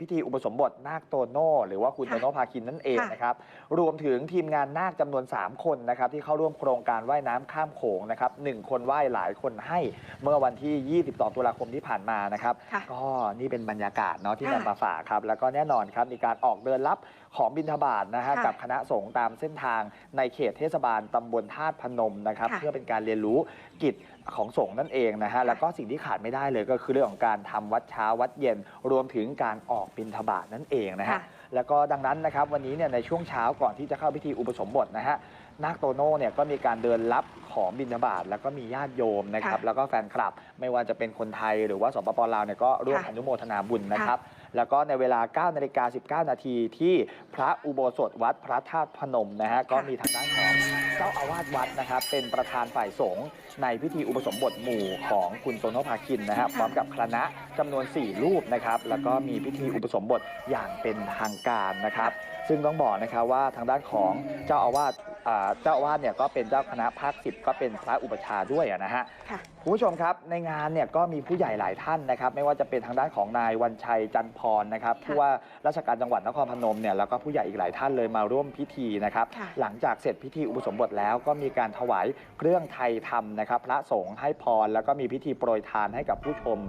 พิธีอุปสมบทนาคโตโน่หรือว่าคุณค่ะโตโน่พาคินนั่นเองค่ะนะครับ รวมถึงทีมงานนาคจำนวน 3 คนนะครับ ที่เข้าร่วมโครงการว่ายน้ำข้ามโขงนะครับหนึ่งคนว่ายหลายคนให้เมื่อวันที่ 22 ตุลาคมที่ผ่านมานะครับ ค่ะ ก็นี่เป็นบรรยากาศเนาะที่ค่ะนำมาฝากครับ แล้วก็แน่นอนครับมีการออกเดินรับของบิณฑบาตนะฮะค่ะกับคณะสงฆ์ตามเส้นทางในเขตเทศบาลตำบลธาตุพนมนะครับ ค่ะ เพื่อเป็นการเรียนรู้กิจ ของสงฆ์นั่นเองนะฮะแล้วก็สิ่งที่ขาดไม่ได้เลยก็คือเรื่องของการทำวัดเช้าวัดเย็น รวมถึงการออกบิณฑบาตนั่นเองนะฮะค่ะแล้วก็ดังนั้นนะครับวันนี้เนี่ยในช่วงเช้าก่อนที่จะเข้าพิธีอุปสมบทนะฮะนาคโตโน่เนี่ยก็มีการเดินรับของบิณฑบาตแล้วก็มีญาติโยมนะครับค่ะแล้วก็แฟนคลับ ไม่ว่าจะเป็นคนไทยหรือว่าสปปลาวเนี่ยก็ร่วมค่ะอนุโมทนาบุญนะครับแล้วก็ในเวลา 9 นาฬิกา 19 นาทีที่พระอุโบสถวัดพระธาตุพนมนะฮะก็มีทางด้านของเจ้าอาวาสวัดนะครับ เป็นประธานฝ่ายสงฆ์ในพิธีอุปสมบทหมู่ของคุณโตโนภาคินนะฮะพร้อมกับคณะจำนวน 4 รูปนะครับแล้วก็มีพิธีอุปสมบทอย่างเป็นทางการนะครับ ซึ่งต้องบอกนะครับว่าทางด้านของเจ้าอาวาสอ่าเจ้าอาวาสเนี่ยก็เป็นเจ้าคณะภาคสิบก็เป็นพระอุปชฌาย์ด้วยอะนะฮะค่ะคุณผู้ชมครับในงานเนี่ยก็มีผู้ใหญ่หลายท่านนะครับ ไม่ว่าจะเป็นทางด้านของนายวันชัยจันทร์พรนะครับค่ะผู้ว่าราชการจังหวัดนครพนมเนี่ยแล้วก็ผู้ใหญ่อีกหลายท่านเลยมาร่วมพิธีนะครับค่ะ หลังจากเสร็จพิธีอุปสมบทแล้วก็มีการถวายเครื่องไทยธรรมนะครับพระสงฆ์ให้พรแล้วก็มีพิธีโปรยทานให้กับผู้ชม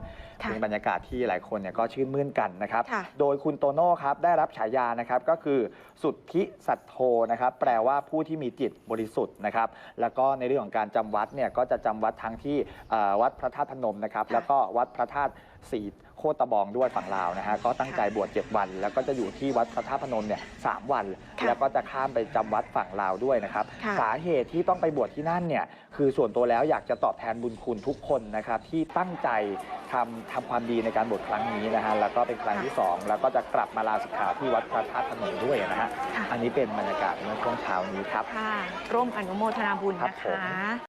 ค่ะเป็นบรรยากาศที่หลายคนเนี่ยก็ชื่นมื่นกันนะครับ ค่ะ โดยคุณโตโน่ครับได้รับฉายานะครับก็คือสุทธิสัตโธนะครับ แปลว่าผู้ที่มีจิตบริสุทธิ์นะครับ แล้วก็ในเรื่องของการจำวัดเนี่ยก็จะจำวัดทั้งที่เอ่อวัดพระธาตุพนมนะครับค่ะแล้วก็วัดพระธาตุสี โคตะบองด้วยฝั่งลาวนะฮะก็ตั้งใจบวช7วัน แล้วก็จะอยู่ที่วัดพระธาตุพนมเนี่ยสามวันค่ะแล้วก็จะข้ามไปจำวัดฝั่งลาวด้วยนะครับค่ะสาเหตุที่ต้องไปบวชที่นั่นเนี่ยคือส่วนตัวแล้วอยากจะตอบแทนบุญคุณทุกคนนะครับที่ตั้งใจทำทำความดีในการบวชครั้งนี้นะฮะแล้วก็เป็นครั้งที่สองแล้วก็จะกลับมาลาสิกขาที่วัดพระธาตุพนมด้วยนะฮะค่ะอันนี้เป็นบรรยากาศเมื่อช่วงเช้านี้ครับค่ะร่วมอนุโมทนาบุญครับนะผมคะ